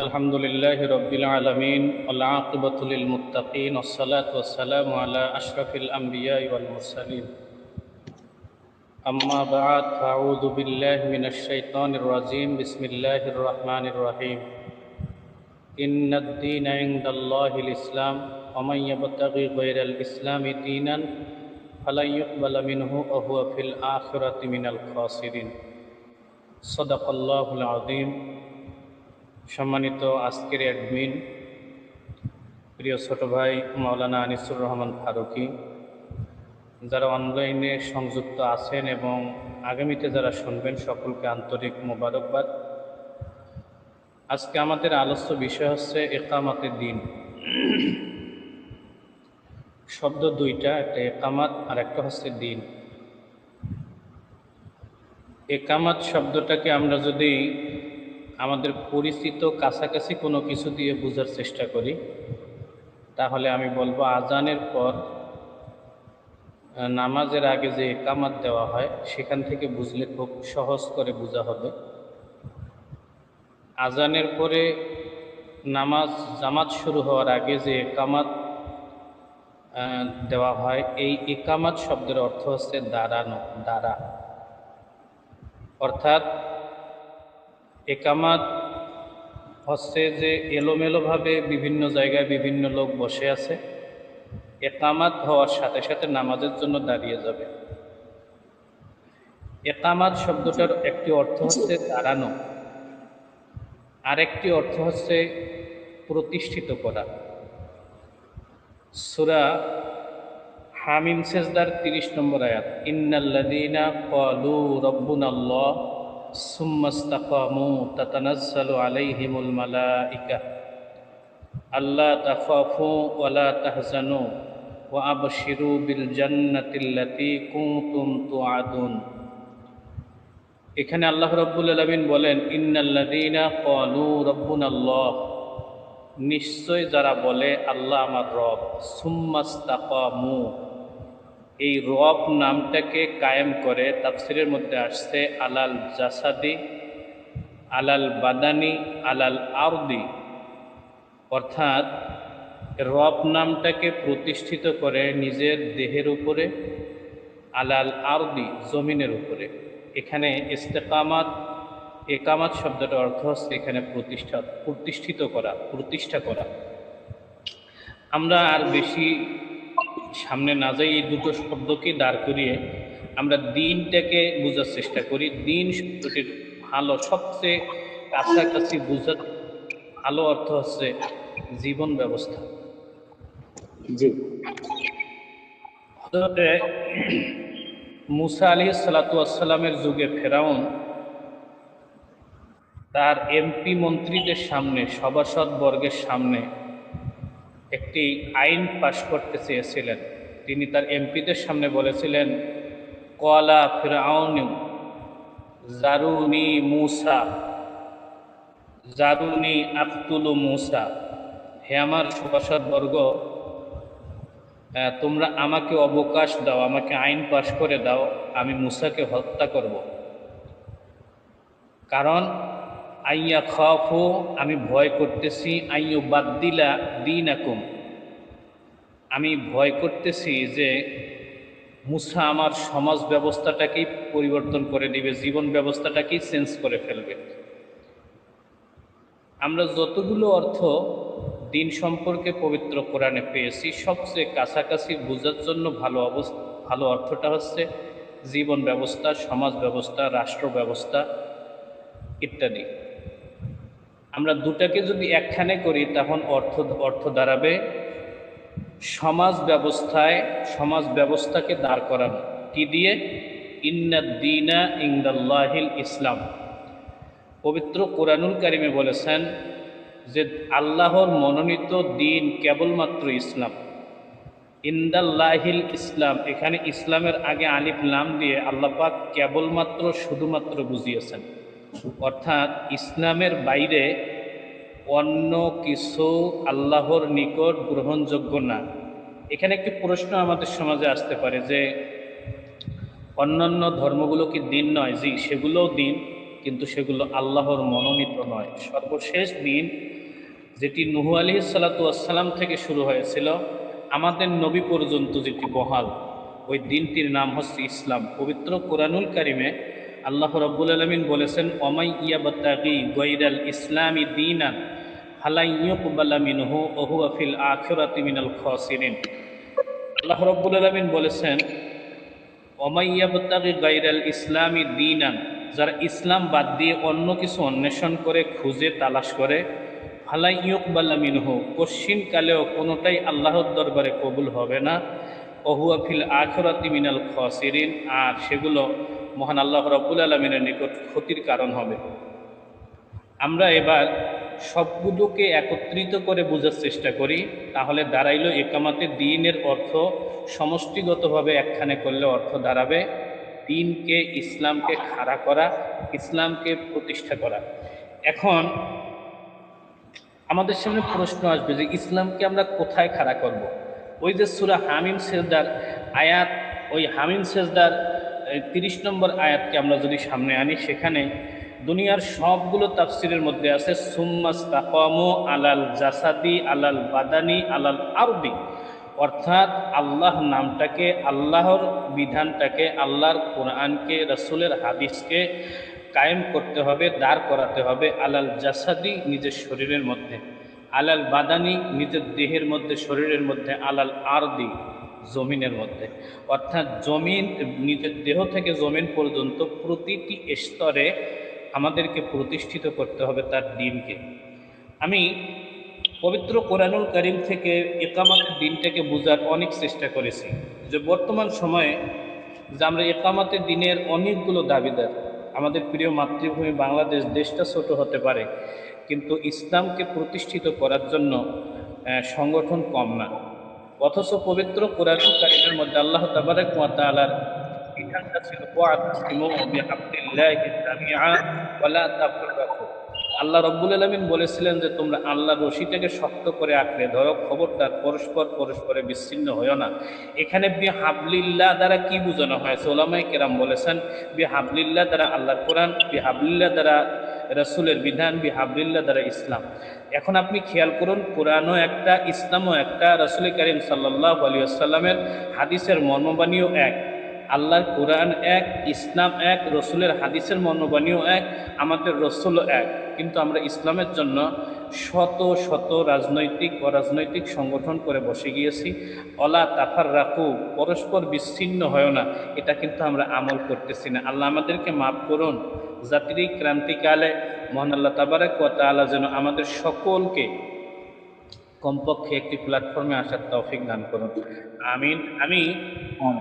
الحمد لله رب العالمين والعاقبة للمتقين والصلاة والسلام على أشرف الأنبياء والمرسلين أما بعد فأعوذ بالله من الشيطان الرجيم بسم الله الرحمن الرحيم إن الدين عند الله الإسلام ومن يبتغي غير الإسلام دينا فلن يقبل منه وهو في الآخرة من الخاسرين صدق الله العظيم সম্মানিত আজকের অ্যাডমিন প্রিয় ছোট ভাই মাওলানা আনিসুর রহমান ফারুকি, যারা অনলাইনে সংযুক্ত আছেন এবং আগামীতে যারা শুনবেন, সকলকে আন্তরিক মোবারকবাদ। আজকে আমাদের আলোচ্য বিষয় হচ্ছে একামাতের দিন। শব্দ দুইটা, একটা একামাত আর একটা হচ্ছে দিন। একামাত শব্দটাকে আমরা যদি আমাদের পরিচিত কাছাকাছি কোনো কিছু দিয়ে বোঝার চেষ্টা করি। তাহলে আমি বলব, আজানের পর নামাজের আগে যে একামাত দেওয়া হয়, সেখান থেকে বুঝলে খুব সহজ করে বোঝা হবে। আজানের পরে নামাজ, জামাত শুরু হওয়ার আগে যে একামাত দেওয়া হয়, এই একামাত শব্দের অর্থ হচ্ছে দাঁড়ানো, দাঁড়া। অর্থাৎ একামাত হচ্ছে যে এলোমেলোভাবে বিভিন্ন জায়গায় বিভিন্ন লোক বসে আছে। একামাত হওয়ার সাথে সাথে নামাজের জন্য দাঁড়িয়ে যাবে। একামাত শব্দটার একটি অর্থ হচ্ছে দাঁড়ানো। আরেকটি অর্থ হচ্ছে প্রতিষ্ঠিত করা। সুরা হামিম সেজদার তিরিশ নম্বর আয়াত ইন্নাল্লাদিনা কলু রব্বুন আল্লাহ সুম্মাস্তাকামু তাতানাজ্জালু আলাইহিমুল মালাইকা। আল্লাহ তাখাফু ওয়ালা তাহজানু ওয়া আবশিরু বিল জান্নাতিল্লাতী কুনতুম তুআদুন। এখানে আল্লাহ রাব্বুল আলামিন বলেন ইন্নাল্লাযীনা ক্বালু রাব্বুনাল্লাহ। নিশ্চয় যারা বলে, আল্লাহ আমার রব। সুম্মাস্তাকামু। এই রব নামটাকে কায়েম করে তাফসিরের মধ্যে আসছে, আলাল জাসাদি, আলাল বাদানি, আলাল আরদি। অর্থাৎ রব নামটাকে প্রতিষ্ঠিত করে নিজের দেহের উপরে, আলাল আরদি, জমিনের উপরে। এখানে ইস্তেকামাত, একামাত শব্দটার অর্থ হচ্ছে এখানে প্রতিষ্ঠা, প্রতিষ্ঠিত করা, প্রতিষ্ঠা করা। আমরা আর বেশি সামনে না যাই এই দুটো শব্দকে দাঁড় করিয়ে আমরা দিনটাকে বোঝার চেষ্টা করি। দিন শব্দটির ভালো সবচেয়ে কাছাকাছি বোঝার ভালো অর্থ হচ্ছে জীবন ব্যবস্থা। জি। মুসা আলী সালাতামের যুগে ফেরাউন তার এমপি মন্ত্রীদের সামনে সভাসদ বর্গের সামনে একটি আইন পাশ করতে চেয়েছিলেন। তিনি তার এমপিদের সামনে বলেছিলেন, কলা ফিরাউন, জারুনি মুসা, জারুনি আক্তুলু মুসা, হে আমার বর্গ তোমরা আমাকে অবকাশ দাও, আমাকে আইন পাশ করে দাও, আমি মুসাকে হত্যা করব। কারণ আইয়া খাফু আমি ভয় করতেছি, আইয়ু বাদ্দিলা দিন আকুম আমি ভয় করতেছি যে মুসা আমার সমাজ ব্যবস্থাটাকেই পরিবর্তন করে দিবে, জীবন ব্যবস্থাটাকেই চেঞ্জ করে ফেলবে। আমরা যতগুলো অর্থ দিন সম্পর্কে পবিত্র কোরআনে পেয়েছি, সবচেয়ে কাছাকাছি বোঝার জন্য ভালো অবস্থা ভালো অর্থটা হচ্ছে জীবন ব্যবস্থা, সমাজ ব্যবস্থা, রাষ্ট্র ব্যবস্থা, ইত্যাদি। আমরা দুটাকে যদি একখানে করি, তখন অর্থ অর্থ দাঁড়াবে সমাজ ব্যবস্থায়, সমাজ ব্যবস্থাকে দাঁড় করানো। কি দিয়ে? ইন্নাদ্দিনা ইংদাল্লাহিল ইসলাম। পবিত্র কোরআনুল কারিমে বলেছেন যে আল্লাহর মনোনীত দিন কেবলমাত্র ইসলাম। ইন্দাল্লাহিল ইসলাম, এখানে ইসলামের আগে আলিফ নাম দিয়ে আল্লাপাক কেবলমাত্র শুধুমাত্র বুঝিয়েছেন। অর্থাৎ ইসলামের বাইরে অন্য কিছু আল্লাহর নিকট গ্রহণযোগ্য না। এখানে একটি প্রশ্ন আমাদের সমাজে আসতে পারে যে, অন্যান্য ধর্মগুলো কি দিন নয়? জি, সেগুলোও দিন, কিন্তু সেগুলো আল্লাহর মনোনীত নয়। সর্বশেষ দিন যেটি নুহু আলি সালাতাম থেকে শুরু হয়েছিল, আমাদের নবী পর্যন্ত যেটি বহাল, ওই দিনটির নাম হচ্ছে ইসলাম। পবিত্র কোরআনুল কারিমে আল্লাহ রব্বুল আলমিন বলেছেন অমাই ইয়াবাত্তাগি গৈরাল ইসলামী দিনান ফালাইয়ুকবালা মিনহু ওহুয়া ফিল আখিরাতি মিনাল খাসিরিন। আল্লাহ রব্বুল আলমিন বলেছেন অমাইয়াবতাগি গাইরাল ইসলামী দিনান যারা ইসলাম বাদ দিয়ে অন্য কিছু অন্বেষণ করে, খুঁজে তালাশ করে, ফালাই ইয়কবাল্লা মিনহু কশ্চিমকালেও কোনোটাই আল্লাহর দরবারে কবুল হবে না অহুয়া ফিল আখরাতি মিনাল খসিরিন। আর সেগুলো মহান আল্লাহ রব্বুল আলমিনের নিকট ক্ষতির কারণ হবে। আমরা এবার সবগুলোকে একত্রিত করে বোঝার চেষ্টা করি, তাহলে দাঁড়াইল একামাতে দিনের অর্থ সমষ্টিগতভাবে একখানে করলে অর্থ দাঁড়াবে। দিনকে ইসলামকে খাড়া করা, ইসলামকে প্রতিষ্ঠা করা। এখন আমাদের সামনে প্রশ্ন আসবে যে ইসলামকে আমরা কোথায় খাড়া করব। ওই যে সুরা হামিম সেজদার আয়াত, ওই হামিম সেজদার তিরিশ নম্বর আয়াতকে আমরা যদি সামনে আনি, সেখানে দুনিয়ার সবগুলো তাফসিরের মধ্যে আছে সুম্মাস তাকামো আলাল জাসাদি আলাল বাদানি আলাল আরবি অর্থাৎ আল্লাহ নামটাকে, আল্লাহর বিধানটাকে, আল্লাহর কোরআনকে, রসুলের হাদিসকে কায়েম করতে হবে, দাঁড় করাতে হবে আলাল জাসাদি নিজের শরীরের মধ্যে, আলাল বাদানি নিজের দেহের মধ্যে, শরীরের মধ্যে, আলাল আরদি। জমিনের মধ্যে। অর্থাৎ জমিন, নিজের দেহ থেকে জমিন পর্যন্ত প্রতিটি স্তরে আমাদেরকে প্রতিষ্ঠিত করতে হবে তার দিনকে। আমি পবিত্র কোরআনুল করিম থেকে একামাতের দিনটাকে বোঝার অনেক চেষ্টা করেছি। যে বর্তমান সময়ে যে আমরা একামাতের দিনের অনেকগুলো দাবিদার, আমাদের প্রিয় মাতৃভূমি বাংলাদেশ, দেশটা ছোট হতে পারে, কিন্তু ইসলামকে প্রতিষ্ঠিত করার জন্য সংগঠন কম না। অথচ পবিত্র কোরআনুল কারিমের মধ্যে আল্লাহ তাবারক ওয়াতালার বিধানটা ছিল আল্লাহ রব্বুল আলমিন বলেছিলেন যে, তোমরা আল্লাহ রশিটাকে শক্ত করে আঁকড়ে ধরো, খবরদার পরস্পর পরস্পরে বিচ্ছিন্ন হয়েও না। এখানে বি হাবলিল্লাহ দ্বারা কি বোঝানো হয় সোলামাই কেরাম বলেছেন বি হাবলিল্লাহ দ্বারা আল্লাহ কোরআন বি হাবলিল্লাহ দ্বারা রসুলের বিধান বি হাবলিল্লাহ দ্বারা ইসলাম। এখন আপনি খেয়াল করুন, কোরআনও একটা, ইসলামও একটা, রসুল করিম সাল্লাহ আলী আসাল্লামের হাদিসের মর্মবাণীও এক। আল্লাহর কোরআন এক, ইসলাম এক, রসুলের হাদিসের মর্মবাণীও এক, আমাদের রসুলও এক। কিন্তু আমরা ইসলামের জন্য শত শত রাজনৈতিক, অরাজনৈতিক সংগঠন করে বসে গিয়েছি। অলা তাফার রাখু পরস্পর বিচ্ছিন্ন হয় না, এটা কিন্তু আমরা আমল করতেছি না। আল্লাহ আমাদেরকে মাফ করুন। জাতির ক্রান্তিকালে মহান আল্লাহ তাবারক ও তালা যেন আমাদের সকলকে কমপক্ষে একটি প্ল্যাটফর্মে আসার তৌফিক দান করুন। আমিন, আমি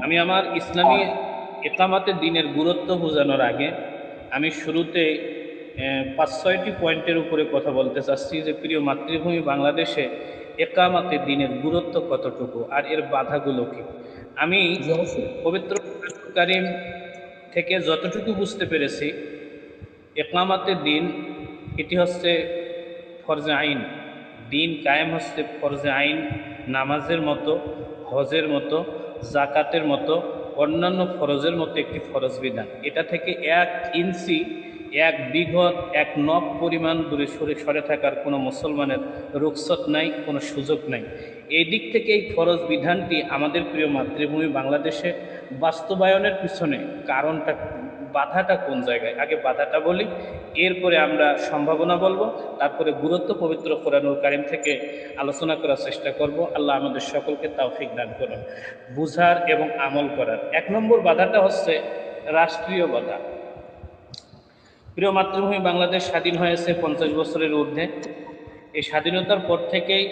আমি আমার ইসলামী একামাতের দিনের গুরুত্ব বোঝানোর আগে আমি শুরুতে পাঁচ ছয়টি পয়েন্টের উপরে কথা বলতে চাচ্ছি যে প্রিয় মাতৃভূমি বাংলাদেশে একামাতে দিনের গুরুত্ব কতটুকু আর এর বাধাগুলো কি? আমি পবিত্র কারিম থেকে যতটুকু বুঝতে পেরেছি একামাতের দিন এটি হচ্ছে ফরজে আইন। দিন কায়েম হচ্ছে ফরজে আইন নামাজের মতো হজের মতো জাকাতের মতো অন্যান্য ফরজের মতো একটি ফরজ বিধান। এটা থেকে এক ইঞ্চি এক বিঘত, এক নব পরিমাণ দূরে সরে সরে থাকার কোনো মুসলমানের রুখসত নাই, কোনো সুযোগ নাই। এই দিক থেকে এই ফরজ বিধানটি আমাদের প্রিয় মাতৃভূমি বাংলাদেশে বাস্তবায়নের পিছনে কারণটা, বাধাটা কোন জায়গায়? আগে বাধাটা বলি, এরপরে আমরা সম্ভাবনা বলব, তারপরে গুরুত্ব পবিত্র কোরআনুল কারিম থেকে আলোচনা করার চেষ্টা করব। আল্লাহ আমাদের সকলকে তাওফিক দান করুন। বুঝার এবং আমল করার। এক নম্বর বাধাটা হচ্ছে রাষ্ট্রীয় বাধা। প্রিয় মাতৃভূমি বাংলাদেশ স্বাধীন হয়েছে পঞ্চাশ বছরের ঊর্ধ্বে। এই স্বাধীনতার পর থেকেই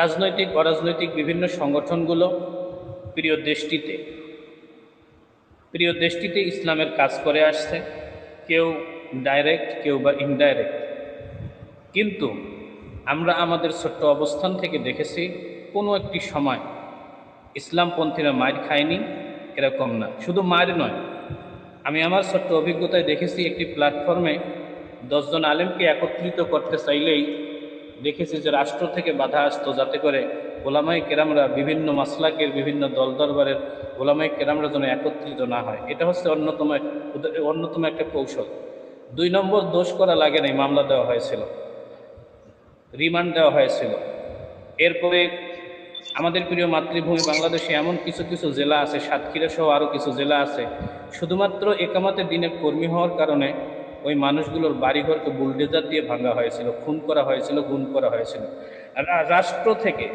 রাজনৈতিক, অরাজনৈতিক বিভিন্ন সংগঠনগুলো প্রিয় দেশটিতে প্রিয় দেশটিতে ইসলামের কাজ করে আসছে, কেউ ডাইরেক্ট কেউ বা ইনডাইরেক্ট কিন্তু আমরা আমাদের ছোট্ট অবস্থান থেকে দেখেছি, কোনো একটি সময় ইসলামপন্থীরা মায়ের খায়নি, এরকম না। শুধু মায়ের নয় আমি আমার ছোট্ট অভিজ্ঞতায় দেখেছি একটি প্ল্যাটফর্মে দশজন আলেমকে একত্রিত করতে চাইলেই দেখেছি যে রাষ্ট্র থেকে বাধা আসতো যাতে করে ওলামাই কেরামরা বিভিন্ন মাসলাকের বিভিন্ন দল দরবারের ওলামাই কেরামরা যেন একত্রিত না হয়। এটা হচ্ছে অন্যতম অন্যতম একটা কৌশল। দুই নম্বর, দোষ করা লাগে নাই মামলা দেওয়া হয়েছিল। রিমান্ড দেওয়া হয়েছিল। এরপরে আমাদের প্রিয় মাতৃভূমি বাংলাদেশে এমন কিছু কিছু জেলা আছে, সাতক্ষীরা সহ আরও কিছু জেলা আছে। শুধুমাত্র একামাতে দিনের কর্মী হওয়ার কারণে ওই মানুষগুলোর বাড়িঘরকে বুলডেজার দিয়ে ভাঙা হয়েছিল, খুন করা হয়েছিল গুণ করা হয়েছিল। আর রাষ্ট্র থেকে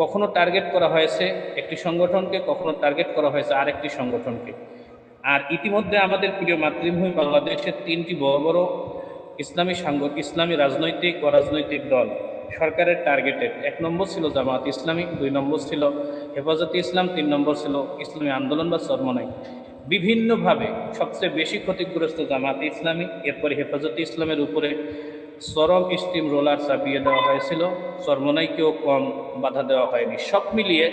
কখনো টার্গেট করা হয়েছে একটি সংগঠনকে, কখনো টার্গেট করা হয়েছে আরেকটি সংগঠনকে। আর ইতিমধ্যে আমাদের প্রিয় মাতৃভূমি বাংলাদেশের তিনটি বড় বড় ইসলামী সাংগ, ইসলামী রাজনৈতিক ও রাজনৈতিক দল সরকারের টার্গেটেড এক নম্বর ছিল জামাত ইসলামী, দুই নম্বর ছিল হেফাজতে ইসলাম, তিন নম্বর ছিল ইসলামী আন্দোলন বা চরমনাই। বিভিন্নভাবে সবচেয়ে বেশি ক্ষতিগ্রস্ত জামাত ইসলামী, এরপরে হেফাজতে ইসলামের উপরে চরম স্টিম রোলার চাপিয়ে দেওয়া হয়েছিল। সর্বনাইকেও কম বাধা দেওয়া হয়নি। সব মিলিয়ে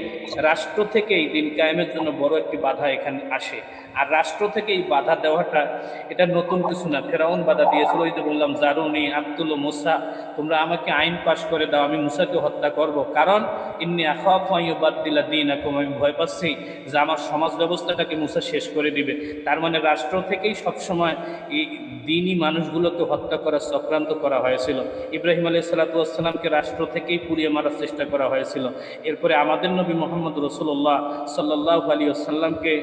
রাষ্ট্র থেকে এই দিন কায়েমের জন্য বড় একটি বাধা এখানে আসে। আর রাষ্ট্র থেকে এই বাধা দেওয়াটা, এটা নতুন কিছু না। ফেরাউন বাধা দিয়েছিল, ওই যে বললাম, জারুনি, আবদুল মুসা, তোমরা আমাকে আইন পাশ করে দাও, আমি মুসাকে হত্যা করব। কারণ ইন্নি আখাফ বাদ দিলা দিন এখন আমি ভয় পাচ্ছি যে আমার সমাজ ব্যবস্থাটাকে মুসা শেষ করে দিবে। তার মানে রাষ্ট্র থেকেই সবসময় এই দিনই মানুষগুলোকে হত্যা করার চক্রান্ত করা হয়েছিল। ইব্রাহিম আলাই সালাতামকে রাষ্ট্র থেকেই পুড়িয়ে মারার চেষ্টা করা হয়েছিল। এরপরে আমাদের নবী মোহাম্মদ রসুল্লাহ সাল্লাহ আলী আসাল্লামকে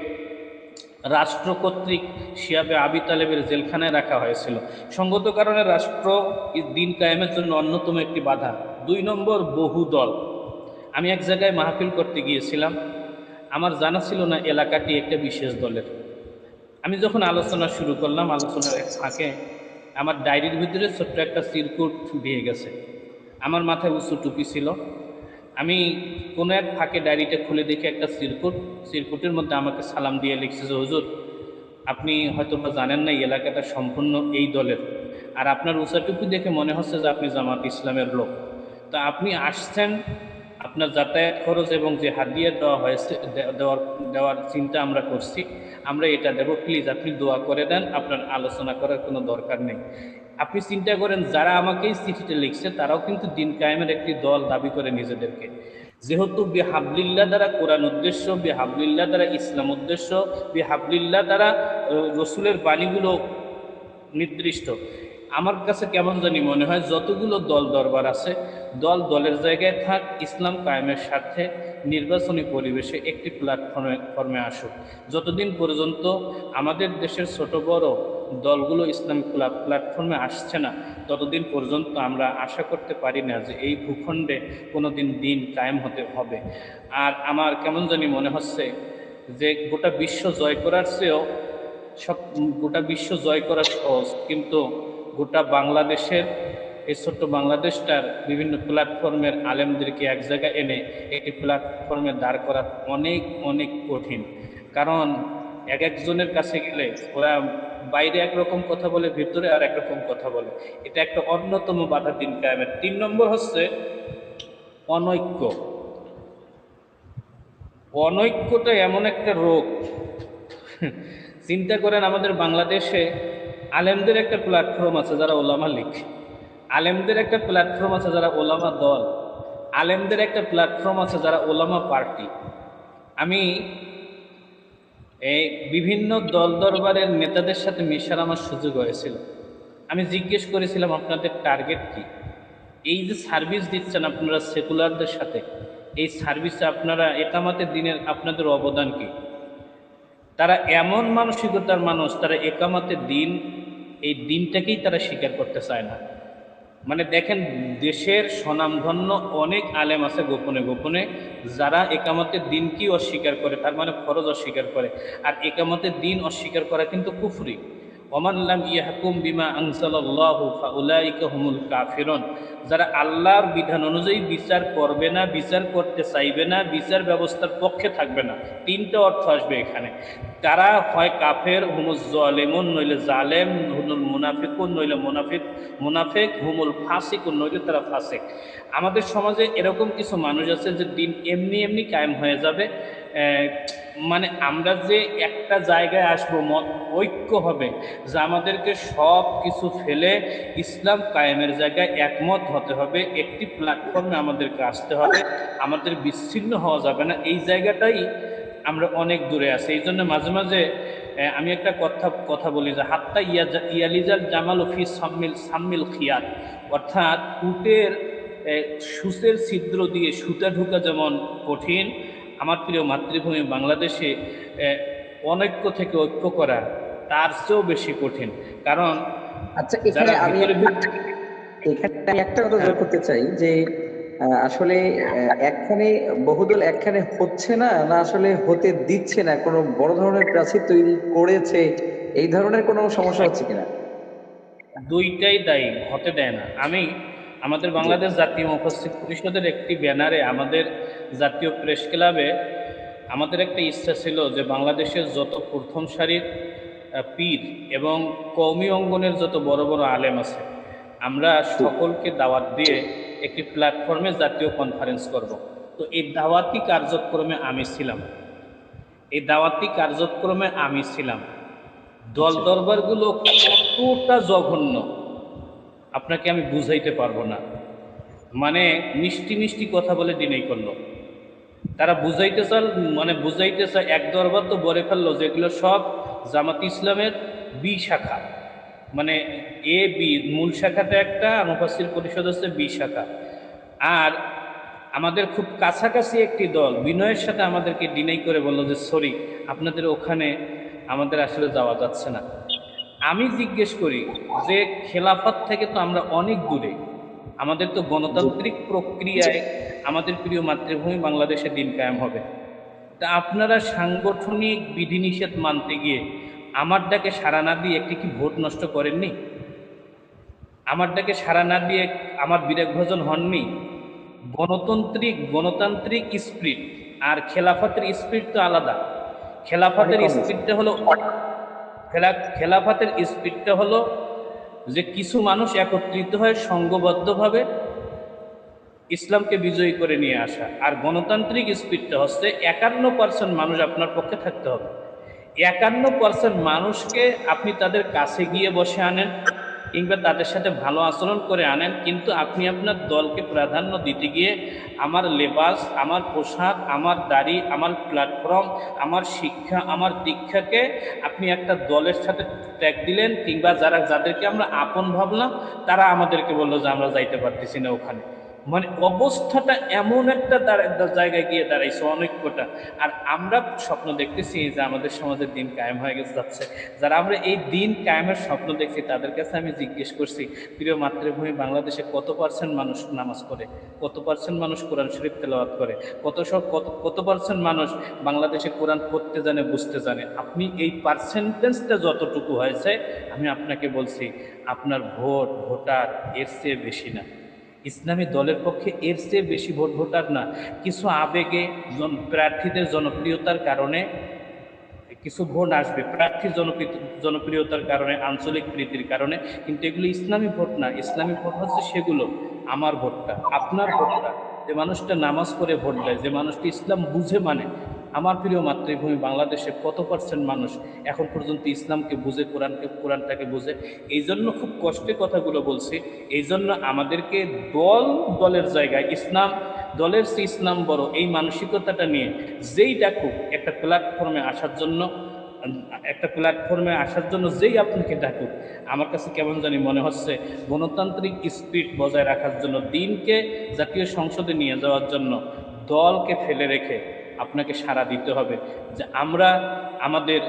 রাষ্ট্র কর্তৃক শিয়াবে আবি তালেবের জেলখানায় রাখা হয়েছিল। সঙ্গত কারণে রাষ্ট্র দিন কায়েমের জন্য অন্যতম একটি বাধা। দুই নম্বর বহু দল আমি এক জায়গায় মাহফিল করতে গিয়েছিলাম। আমার জানা ছিল না এলাকাটি একটা বিশেষ দলের। আমি যখন আলোচনা শুরু করলাম, আলোচনার এক ফাঁকে আমার ডায়েরির ভিতরে ছোট্ট একটা সিরকুট দিয়ে গেছে। আমার মাথায় উঁচু টুপি ছিল। আমি কোনো এক ফাঁকে ডায়েরিটা খুলে দেখি একটা সিরকুট সিরকুটের মধ্যে আমাকে সালাম দিয়ে লিখছে যে, হুজুর, আপনি হয়তো বা জানেন না এলাকাটা সম্পূর্ণ এই দলের। আর আপনার উঁচা টুপি দেখে মনে হচ্ছে যে আপনি জামাত ইসলামের লোক। তা আপনি আসছেন আপনার যাতায়াত খরচ এবং যে হাদিয়া দেওয়া হয়েছে দেওয়ার দেওয়ার চিন্তা আমরা করছি, আমরা এটা দেবো। প্লিজ আপনি দোয়া করে দেন, আপনার আলোচনা করার কোনো দরকার নেই। আপনি চিন্তা করেন, যারা আমাকে এই চিঠিটা লিখছে, তারাও কিন্তু দিন কায়েমের একটি দল দাবি করে নিজেদেরকে। যেহেতু বেহাবলিল্লা দ্বারা কোরআন উদ্দেশ্য বেহাবলিল্লা দ্বারা ইসলাম উদ্দেশ্য বেহাবলিল্লা দ্বারা রসুলের বাণীগুলো নির্দিষ্ট। আমার কাছে কেমন জানি মনে হয়, যতগুলো দল দরবার আছে দল দলের জায়গায় থাক, ইসলাম কায়েমের স্বার্থে নির্বাচনী পরিবেশে একটি প্ল্যাটফর্মে ফর্মে আসুক। যতদিন পর্যন্ত আমাদের দেশের ছোট বড় দলগুলো ইসলাম প্লা- প্ল্যাটফর্মে আসছে না, ততদিন পর্যন্ত আমরা আশা করতে পারি না যে এই ভূখণ্ডে কোনো দিন দিন কায়েম হতে হবে। আর আমার কেমন জানি মনে হচ্ছে যে গোটা বিশ্ব জয় করার চেয়েও সব গোটা বিশ্ব জয় করা সহজ, কিন্তু গোটা বাংলাদেশের এই ছোট্ট বাংলাদেশটার বিভিন্ন প্ল্যাটফর্মের আলেমদেরকে এক জায়গায় এনে একটি প্ল্যাটফর্মে দাঁড় করা অনেক অনেক কঠিন। কারণ এক একজনের কাছে গেলে ওরা বাইরে একরকম কথা বলে, ভিতরে আর একরকম কথা বলে। এটা একটা অন্যতম বাধা দিন কায়েমের। তিন নম্বর হচ্ছে অনৈক্য। অনৈক্যটা এমন একটা রোগ। চিন্তা করেন আমাদের বাংলাদেশে আলেমদের একটা প্ল্যাটফর্ম আছে, যারা ওলামা লিখে আলেমদের একটা প্ল্যাটফর্ম আছে যারা ওলামা দল। আলেমদের একটা প্ল্যাটফর্ম আছে যারা ওলামা পার্টি। আমি এই বিভিন্ন দল দরবারের নেতাদের সাথে মেশার আমার সুযোগ হয়েছিল। আমি জিজ্ঞেস করেছিলাম, আপনাদের টার্গেট কি? এই যে সার্ভিস দিচ্ছেন আপনারা সেকুলারদের সাথে, এই সার্ভিসে আপনারা একামাতের দিনের আপনাদের অবদান কি? তারা এমন মানসিকতার মানুষ, তারা একামাতের দিন, এই দিনটাকেই তারা স্বীকার করতে চায় না। মানে দেখেন, দেশের স্বনামধন্য অনেক আলেম আছে গোপনে গোপনে, যারা একামতের দিনকেই অস্বীকার করে, তার মানে ফরজ অস্বীকার করে। আর একামতের দিন অস্বীকার করা কিন্তু কুফরি। ওমাল্লাম ইয়াহকুম বিমা আনসাল্লাহু ফাউলাইকা হুমুল কাফিরন। যারা আল্লাহর বিধান অনুযায়ী বিচার করবে না, বিচার করতে চাইবে না, বিচার ব্যবস্থার পক্ষে থাকবে না, তিনটা অর্থ আসবে এখানে। তারা হয় কাফের, হুমুল জলেমুন, নইলে জালেম, হুমুল মুনাফিকুন, নইলে মুনাফিক মুনাফিক, হুমুল ফাসিকুন, নইলে তারা ফাসিক। আমাদের সমাজে এরকম কিছু মানুষ আছে যে দিন এমনি এমনি কায়েম হয়ে যাবে। মানে আমরা যে একটা জায়গায় আসব ঐক্য হবে, যে আমাদেরকে সব কিছু ফেলে ইসলাম কায়েমের জায়গায় একমত হতে হবে, একটি প্ল্যাটফর্মে আমাদেরকে আসতে হবে, আমাদের বিচ্ছিন্ন হওয়া যাবে না। এই জায়গাটাই আমরা অনেক দূরে আছি। এই জন্য মাঝে মাঝে আমি একটা কথা কথা বলি যে, হাত্তা ইয়া ইয়ালিজাল জামাল ফি সাম্মিল সাম্মিল খিয়াত। অর্থাৎ উটের সুসের ছিদ্র দিয়ে সুতা ঢুকা যেমন কঠিন আমার প্রিয় মাতৃভূমি বাংলাদেশে অনৈক্য থেকে ঐক্য করা তার চেয়েও বেশি কঠিন। কারণ আচ্ছা এখানে আমি ভিতরে এখানে আমি একটা কথা যোগ করতে চাই যে আসলে একখানে বহুদল একখানে হচ্ছে না না আসলে হতে দিচ্ছে না কোনো বড় ধরনের প্রাচীর তৈরি করেছে এই ধরনের কোনো সমস্যা হচ্ছে কিনা? দুইটাই দায়ী হতে দেয় না। আমি আমাদের বাংলাদেশ জাতীয় মুখস্থিত পরিষদের একটি ব্যানারে আমাদের জাতীয় প্রেস ক্লাবে আমাদের একটা ইচ্ছা ছিল যে বাংলাদেশের যত প্রথম সারির পীর এবং কৌমি অঙ্গনের যত বড় বড় আলেম আছে আমরা সকলকে দাওয়াত দিয়ে একটি প্ল্যাটফর্মে জাতীয় কনফারেন্স করব। তো এই দাওয়াতি কার্যক্রমে আমি ছিলাম। এই দাওয়াতি কার্যক্রমে আমি ছিলাম। দল দরবারগুলো কতটা জঘন্য আপনাকে আমি বুঝাইতে পারব না। মানে মিষ্টি মিষ্টি কথা বলে দিনেই করল তারা বুঝাইতে চাল মানে বুঝাইতে চায় এক দরবার তো বলে ফেলল যেগুলো সব জামাত ইসলামের বি শাখা। মানে এ বি মূল শাখাতে একটা মুফাসির পরিষদ হচ্ছে বি শাখা। আর আমাদের খুব কাছাকাছি একটি দল বিনয়ের সাথে আমাদেরকে ডিনাই করে বলল যে সরি আপনাদের ওখানে আমাদের আসলে যাওয়া যাচ্ছে না। আমি জিজ্ঞেস করি যে খেলাফত থেকে তো আমরা অনেক দূরে। আমাদের তো গণতান্ত্রিক প্রক্রিয়ায় আমাদের প্রিয় মাতৃভূমি বাংলাদেশে দিন কায়েম হবে। তা আপনারা সাংগঠনিক বিধিনিষেধ মানতে গিয়ে আমার ডাকে সাড়া না দিয়ে একটি কি ভোট নষ্ট করেননি? আমার ডাকে সাড়া না দিয়ে আমার বিরাগ ভোজন হননি? গণতান্ত্রিক গণতান্ত্রিক স্পিরিট আর খেলাফতের স্পিরিট তো আলাদা। খেলাফতের স্পিরিটটা হলো খেলা খেলাফাতের স্পিডটা হলো যে কিছু মানুষ একত্রিত হয়ে সংঘবদ্ধভাবে ইসলামকে বিজয়ী করে নিয়ে আসা। আর গণতান্ত্রিক স্পিডটা হচ্ছে একান্ন পার্সেন্ট মানুষ আপনার পক্ষে থাকতে হবে। একান্ন পার্সেন্ট মানুষকে আপনি তাদের কাছে গিয়ে বসে আনেন। কিংবা তাদের সাথে ভালো আচরণ করে আনেন, কিন্তু আপনি আপনার দলকে প্রাধান্য দিতে গিয়ে আমার লেবাস, আমার পোশাক, আমার দাড়ি, আমার প্ল্যাটফর্ম আমার শিক্ষা, আমার দীক্ষাকে আপনি একটা দলের সাথে ট্যাগ দিলেন কিংবা যারা, যাদেরকে আমরা আপন ভাবলাম, তারা আমাদেরকে বলল যে আমরা যাইতে পারতেছি না ওখানে। মানে অবস্থাটা এমন একটা জায়গায় গিয়ে দাঁড়াইছে অনেক অনৈক্যটা। আর আমরা স্বপ্ন দেখতেছি যে আমাদের সমাজের দিন কায়েম হয়ে গেছে, যাচ্ছে। যারা আমরা এই দিন কায়েমের স্বপ্ন দেখছি, তাদের কাছে আমি জিজ্ঞেস করছি, প্রিয় মাতৃভূমি বাংলাদেশে কত পার্সেন্ট মানুষ নামাজ পড়ে? কত পার্সেন্ট মানুষ কোরআন শরীফ তেলাওয়াত করে? কত সব কত কত পার্সেন্ট মানুষ বাংলাদেশে কোরআন পড়তে জানে, বুঝতে জানে? আপনি এই পার্সেন্টেজটা যতটুকু হয়েছে, আমি আপনাকে বলছি, আপনার ভোট, ভোটার এর চেয়ে বেশি না। ইসলামী দলের পক্ষে এর চেয়ে বেশি ভোট ভোটার না। কিছু আবেগে জন, প্রার্থীদের জনপ্রিয়তার কারণে কিছু ভোট আসবে। প্রার্থীর জনপ্রিয়, জনপ্রিয়তার কারণে, আঞ্চলিক প্রীতির কারণে। কিন্তু এগুলো ইসলামী ভোট না। ইসলামী ভোট হচ্ছে সেগুলো। আমার ভোটটা, আপনার ভোটটা। যে মানুষটা নামাজ পড়ে ভোট দেয়, যে মানুষটি ইসলাম বুঝে মানে আমার প্রিয় মাতৃভূমি বাংলাদেশে কত পার্সেন্ট মানুষ এখন পর্যন্ত ইসলামকে বুঝে, কোরআনকে, কোরআনটাকে বুঝে? এই জন্য খুব কষ্টে কথাগুলো বলছি। এই জন্য আমাদেরকে দল, দলের জায়গায় ইসলাম, দলের চেয়ে ইসলাম বড়, এই মানসিকতাটা নিয়ে যেই ডাকুক, একটা প্ল্যাটফর্মে আসার জন্য, একটা প্ল্যাটফর্মে আসার জন্য যেই আপনাকে ডাকুক, আমার কাছে কেমন জানি মনে হচ্ছে গণতান্ত্রিক স্পিড বজায় রাখার জন্য দিনকে জাতীয় সংসদে নিয়ে যাওয়ার জন্য দলকে ফেলে রেখে আপনাকে সাড়া দিতে হবে যে আমরা আমাদের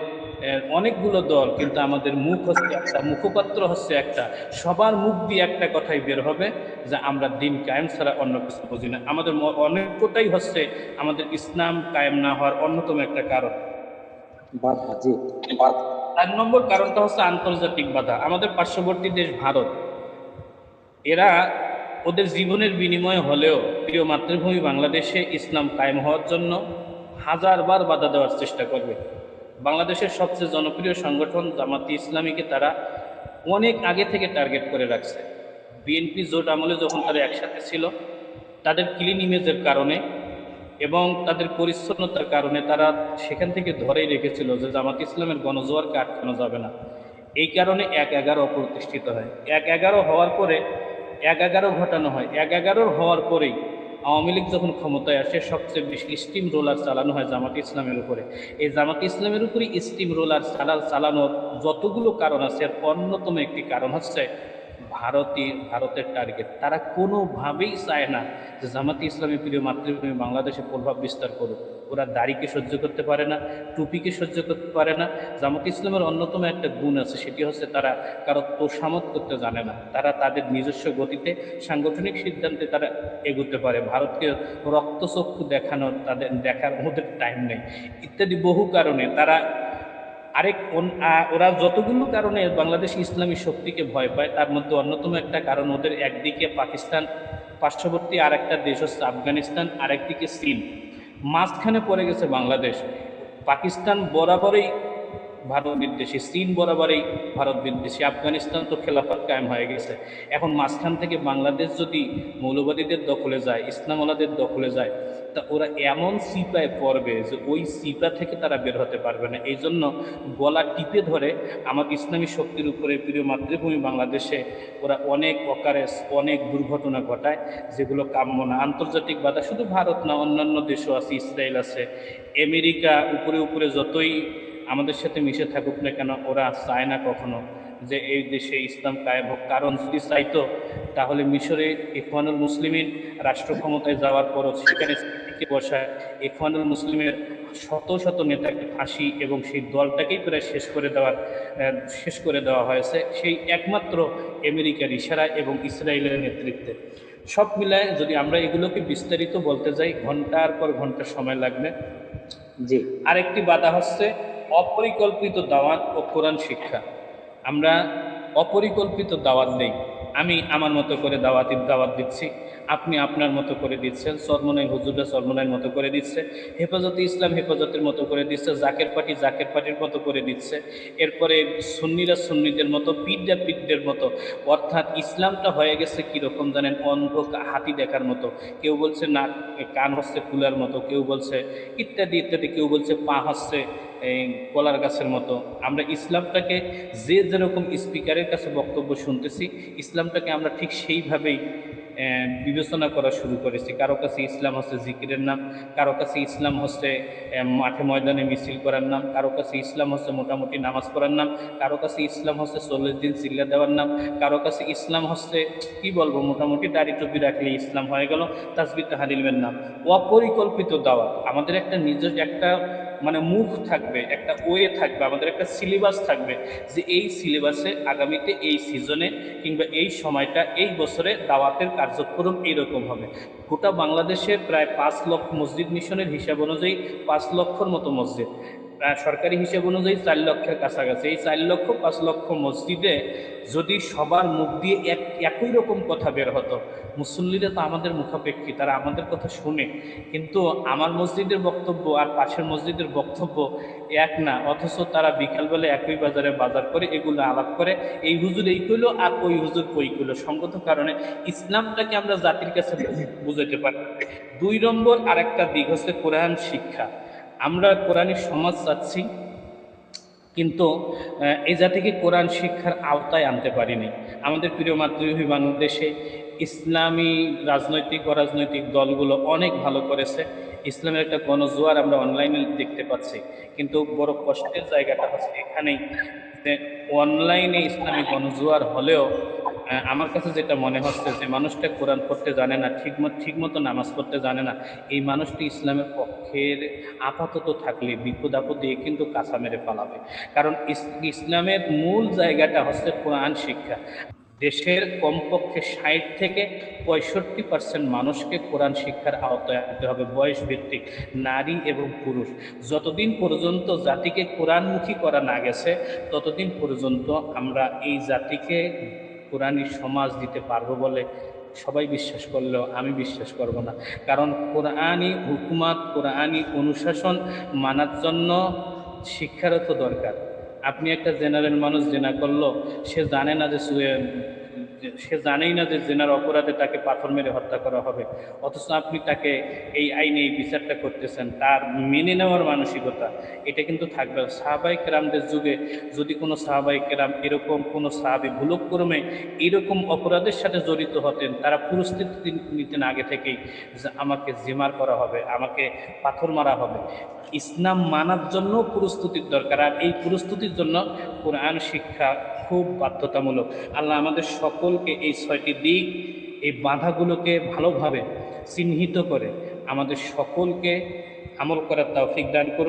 অনেকগুলো দল কিন্তু আমাদের মুখ হচ্ছে একটা মুখপাত্র হচ্ছে একটা। সবার মুখ দিয়ে একটা কথাই বের হবে যে আমরা দিন কায়েম ছাড়া অন্য কিছু বুঝি না। আমাদের অনেকটাই হচ্ছে আমাদের ইসলাম কায়েম না হওয়ার অন্যতম একটা কারণ। জি নম্বর কারণটা হচ্ছে আন্তর্জাতিক বাধা। আমাদের পার্শ্ববর্তী দেশ ভারত। এরা ওদের জীবনের বিনিময় হলেও প্রিয় মাতৃভূমি বাংলাদেশে ইসলাম কায়েম হওয়ার জন্য হাজারবার বাধা দেওয়ার চেষ্টা করবে। বাংলাদেশের সবচেয়ে জনপ্রিয় সংগঠন জামাতি ইসলামীকে তারা অনেক আগে থেকে টার্গেট করে রাখছে। বিএনপি জোট আমলে যখন তারা একসাথে ছিল, তাদের ক্লিন ইমেজের কারণে এবং তাদের পরিচ্ছন্নতার কারণে তারা সেখান থেকে ধরেই রেখেছিল যে জামাত ইসলামের গণজোয়ারকে আটকানো যাবে না। এই কারণে এক এগারো অপ্রতিষ্ঠিত হয়। এক এগারো হওয়ার পরে এক এগারো ঘটানো হয়। এক এগারোর হওয়ার পরেই আওয়ামী লীগ যখন ক্ষমতায় আসে, সবচেয়ে বেশি স্টিম রোলার চালানো হয় জামাত ইসলামের উপরে। এই জামাত ইসলামের উপরে স্টিম রোলার চালা চালানোর যতগুলো কারণ আছে অন্যতম একটি কারণ হচ্ছে ভারতী, ভারতের টার্গেট তারা কোনোভাবেই চায় না যে জামাতি ইসলামী প্রিয় মাতৃভূমি বাংলাদেশে প্রভাব বিস্তার করুক। ওরা দাড়িকে সহ্য করতে পারে না, টুপিকে সহ্য করতে পারে না। জামাত ইসলামের অন্যতম একটা গুণ আছে, সেটি হচ্ছে তারা কারও তোষামত করতে জানে না। তারা তাদের নিজস্ব গতিতে সাংগঠনিক সিদ্ধান্তে তারা এগোতে পারে। ভারতকে রক্তচক্ষু দেখানোর, তাদের দেখার ওদের টাইম নেই। ইত্যাদি বহু কারণে তারা আরেক ওরা যতগুলো কারণে বাংলাদেশ ইসলামী শক্তিকে ভয় পায়, তার মধ্যে অন্যতম একটা কারণ ওদের একদিকে পাকিস্তান, পার্শ্ববর্তী আর একটা দেশ হচ্ছে আফগানিস্তান, আরেকদিকে চীন। মাঝখানে পড়ে গেছে বাংলাদেশ। পাকিস্তান বরাবরই ভারত বিদ্বেষী, চীন বরাবরই ভারত বিদ্বেষী। আফগানিস্তান তো খেলাফত কায়েম হয়ে গেছে। এখন মাঝখান থেকে বাংলাদেশ যদি মৌলবাদীদের দখলে যায়, ইসলামওয়ালাদের দখলে যায়, তা ওরা এমন সিপায় পড়বে যে ওই সিপা থেকে তারা বের হতে পারবে না। এই জন্য গলা টিপে ধরে আমার ইসলামী শক্তির উপরে, প্রিয় মাতৃভূমি বাংলাদেশে ওরা অনেক অকারেস, অনেক দুর্ঘটনা ঘটায়, যেগুলো কাম্য না। আন্তর্জাতিক বাধা শুধু ভারত না, অন্যান্য দেশও আছে, ইসরায়েল আছে। আমেরিকা উপরে উপরে যতই আমাদের সাথে মিশে থাকুক না কেন ওরা চায় না কখনো যে এই দেশে ইসলাম কায়েম হোক। কারণ যদি চাইতো তাহলে মিশরে ইফানুল মুসলিমের রাষ্ট্র ক্ষমতায় যাওয়ার পরও সেখানে বসায় ইখওয়ানুল মুসলিমের শত শত নেতাকে ফাঁসি এবং সেই দলটাকেই প্রায় শেষ করে দেওয়ার শেষ করে দেওয়া হয়েছে সেই একমাত্র আমেরিকার ইশারা এবং ইসরায়েলের নেতৃত্বে। সব মিলায় যদি আমরা এগুলোকে বিস্তারিত বলতে যাই ঘণ্টার পর ঘণ্টা সময় লাগবে। জি। আরেকটি বাধা হচ্ছে অপরিকল্পিত দাওয়াত ও কোরআন শিক্ষা। আমরা অপরিকল্পিত দাওয়াত দেই আমি আমার মতো করে দাওয়াতির দাওয়াত দিচ্ছি। আপনি আপনার মতো করে দিচ্ছেন সরমনাই হুজুররা সরমনাইয়ের মতো করে দিচ্ছে, হেফাজতে ইসলাম হেফাজতের মতো করে দিচ্ছে, জাকের পার্টি জাকের পার্টির মতো করে দিচ্ছে, এরপরে সুন্নিরা সুন্নিদের মতো পিডা পিডদের মতো, অর্থাৎ ইসলামটা হয়ে গেছে কীরকম জানেন? অন্ধ হাতি দেখার মতো, কেউ বলছে নাক কান হচ্ছে ফুলার মতো, কেউ বলছে ইত্যাদি ইত্যাদি, কেউ বলছে পা হচ্ছে কলার গাছের মতো। আমরা ইসলামটাকে যে যেরকম স্পিকারের কাছে বক্তব্য শুনতেছি, ইসলামটাকে আমরা ঠিক সেইভাবেই বিবেচনা করা শুরু করেছি। কারও কাছে ইসলাম হচ্ছে জিকিরের নাম, কারও কাছে ইসলাম হচ্ছে মাঠে ময়দানে মিছিল করার নাম, কারও কাছে ইসলাম হচ্ছে মোটামুটি নামাজ পড়ার নাম, কারও কাছে ইসলাম হচ্ছে চল্লিশ দিন চিল্লা দেওয়ার নাম, কারও কাছে ইসলাম হচ্ছে, কি বলব, মোটামুটি দাড়ি টুপি রাখলে ইসলাম হয়ে গেল তাসবির হাদিলমের নাম। অপরিকল্পিত দাওয়াত। আমাদের একটা নিজস্ব একটা মানে মুখ থাকবে, একটা ওয়ে থাকবে, আমাদের একটা সিলেবাস থাকবে যে এই সিলেবাসে আগামীতে এই সিজনে কিংবা এই সময়টা, এই বছরে দাওয়াতের কার্যক্রম এরকম হবে। গোটা বাংলাদেশে প্রায় পাঁচ লক্ষ মসজিদ মিশনের হিসাব অনুযায়ী পাঁচ লক্ষর মতো মসজিদ। সরকারি হিসেব অনুযায়ী চার লক্ষের কাছাকাছি। এই চার লক্ষ, পাঁচ লক্ষ মসজিদে যদি সবার মুখ দিয়ে এক, একই রকম কথা বের হতো, মুসল্লিরা তো আমাদের মুখাপেক্ষী, তারা আমাদের কথা শুনে। কিন্তু আমার মসজিদের বক্তব্য আর পাশের মসজিদের বক্তব্য এক না, অথচ তারা বিকালবেলা একই বাজারে বাজার করে, এগুলো আলাপ করে, এই হুজুর এই কইলো আর ওই হুজুর ওই কইলো। সঙ্গত কারণে ইসলামটাকে আমরা জাতির কাছে বুঝাতে পারি দুই নম্বর আর একটা দিক হচ্ছে কোরআন শিক্ষা। আমরা কোরআনী সমাজ চাচ্ছি, কিন্তু এই জাতিকে কোরআন শিক্ষার আওতায় আনতে পারিনি। আমাদের প্রিয় মাতৃভূমি বাংলাদেশে ইসলামী রাজনৈতিক, অরাজনৈতিক দলগুলো অনেক ভালো করেছে। ইসলামের একটা গণজোয়ার আমরা অনলাইনে দেখতে পাচ্ছি। কিন্তু বড় কষ্টের জায়গাটা হচ্ছে এখানেই অনলাইনে ইসলামী গণজোয়ার হলেও আমার কাছে যেটা মনে হচ্ছে যে মানুষটা কোরআন পড়তে জানে না, ঠিক ঠিক মতো নামাজ পড়তে জানে না, এই মানুষটি ইসলামের পক্ষের আপাতত থাকলে বিপদ আপদে কিন্তু কাঁচা মেরে পালাবে। কারণ ইসলামের মূল জায়গাটা হচ্ছে কোরআন শিক্ষা। দেশের কমপক্ষে ষাট থেকে পঁয়ষট্টি পার্সেন্ট মানুষকে কোরআন শিক্ষার আওতায় আনতে হবে বয়স ভিত্তিক নারী এবং পুরুষ। যতদিন পর্যন্ত জাতিকে কোরআনমুখী করা না গেছে, ততদিন পর্যন্ত আমরা এই জাতিকে কোরআনী সমাজ দিতে পারব বলে সবাই বিশ্বাস করলেও আমি বিশ্বাস করব না। কারণ কোরআনই হুকুমাত, কোরআনই অনুশাসন মানার জন্য শিক্ষারও তো দরকার। আপনি একটা জেনারেল মানুষ জেনা করল, সে জানে না যে- সে জানেই না যে জেনার অপরাধে তাকে পাথর মেরে হত্যা করা হবে। অথচ আপনি তাকে এই আইনে এই বিচারটা করতেছেন, তার মেনে নেওয়ার মানসিকতা, এটা কিন্তু থাকবে সাহাবাই কেরামদের যুগে যদি কোনো সাহাবাই কেরাম এরকম কোনো সাহাবি ভুলক্রমে এরকম অপরাধের সাথে জড়িত হতেন, তারা প্রস্তুতি নিতেন আগে থেকেই যে আমাকে জিমার করা হবে, আমাকে পাথর মারা হবে। ইসলাম মানার জন্য প্রস্তুতির দরকার, আর এই প্রস্তুতির জন্য কোরআন শিক্ষা খুব বাধ্যতামূলক। আল্লাহ আমাদের সকলকে এই ছয়টি দিক, এই বাধাগুলোকে ভালোভাবে চিহ্নিত করে আমাদের সকলকে আমল করার তৌফিক দান করুন।